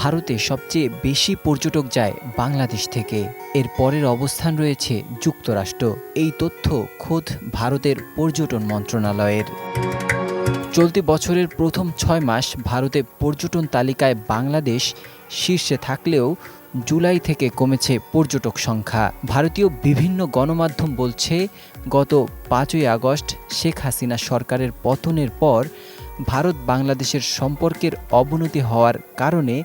ভারতে সবচেয়ে বেশি পর্যটক যায় বাংলাদেশ থেকে। এর পরের অবস্থান রয়েছে যুক্তরাষ্ট্র। এই তথ্য খোদ ভারতের পর্যটন মন্ত্রণালয়ের। চলতি বছরের প্রথম ছয় মাস ভারতে পর্যটন তালিকায় বাংলাদেশ শীর্ষে থাকলেও জুলাই থেকে কমেছে পর্যটক সংখ্যা। ভারতীয় বিভিন্ন গণমাধ্যম বলছে, গত পাঁচই আগস্ট শেখ হাসিনা সরকারের পতনের পর ভারত বাংলাদেশের সম্পর্কের অবনতি হওয়ার কারণে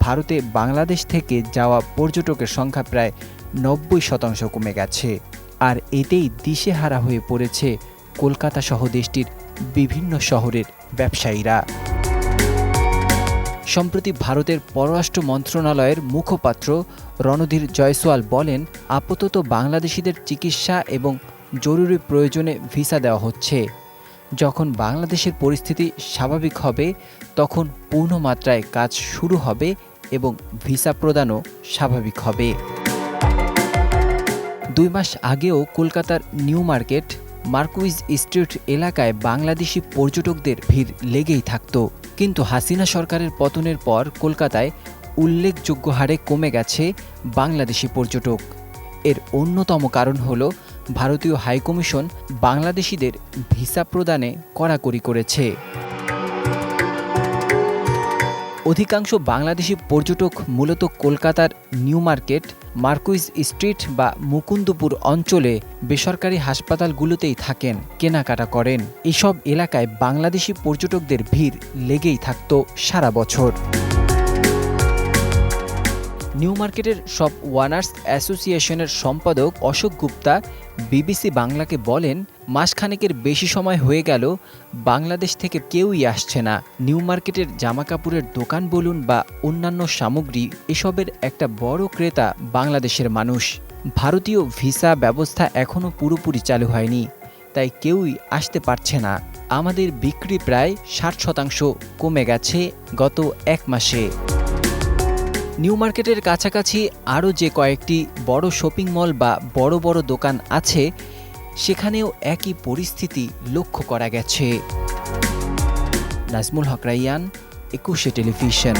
ভারতে বাংলাদেশ থেকে যাওয়া পর্যটকের সংখ্যা প্রায় নব্বই শতাংশ কমে গেছে। আর এতেই দিশেহারা হয়ে পড়েছে কলকাতা সহ দেশটির বিভিন্ন শহরের ব্যবসায়ীরা। সম্প্রতি ভারতের পররাষ্ট্র মন্ত্রণালয়ের মুখপাত্র রণধীর জয়সওয়াল বলেন, আপাতত বাংলাদেশিদের চিকিৎসা এবং জরুরি প্রয়োজনে ভিসা দেওয়া হচ্ছে। যখন বাংলাদেশের পরিস্থিতি স্বাভাবিক হবে, তখন পূর্ণ মাত্রায় কাজ শুরু হবে এবং ভিসা প্রদানও স্বাভাবিক হবে। দুই মাস আগেও কলকাতার নিউ মার্কেট, মার্কুইজ স্ট্রিট এলাকায় বাংলাদেশি পর্যটকদের ভিড় লেগেই থাকত। কিন্তু হাসিনা সরকারের পতনের পর কলকাতায় উল্লেখযোগ্য হারে কমে গেছে বাংলাদেশি পর্যটক। এর অন্যতম কারণ হল ভারতীয় হাইকমিশন বাংলাদেশিদের ভিসা প্রদানে কড়াকড়ি করেছে। অধিকাংশ বাংলাদেশি পর্যটক মূলত কলকাতার নিউ মার্কেট, মার্কুইজ স্ট্রিট বা মুকুন্দপুর অঞ্চলে বেসরকারি হাসপাতালগুলোতেই থাকেন, কেনাকাটা করেন। এসব এলাকায় বাংলাদেশি পর্যটকদের ভিড় লেগেই থাকত সারা বছর। নিউ মার্কেটের সব ওয়ানার্স অ্যাসোসিয়েশনের সম্পাদক অশোক গুপ্তা বিবিসি বাংলাকে বলেন, মাসখানেকের বেশি সময় হয়ে গেল, বাংলাদেশ থেকে কেউই আসছে না। নিউ মার্কেটের জামাকাপড়ের দোকান বলুন বা অন্যান্য সামগ্রী, এসবের একটা বড় ক্রেতা বাংলাদেশের মানুষ। ভারতীয় ভিসা ব্যবস্থা এখনও পুরোপুরি চালু হয়নি, তাই কেউই আসতে পারছে না। আমাদের বিক্রি প্রায় ষাট শতাংশ কমে গেছে গত এক মাসে। নিউ মার্কেটের কাছাকাছি আরও যে কয়েকটি বড় শপিং মল বা বড় বড় দোকান আছে, সেখানেও একই পরিস্থিতি লক্ষ্য করা গেছে। নাজমুল হকরাইয়ান একুশে টেলিভিশন।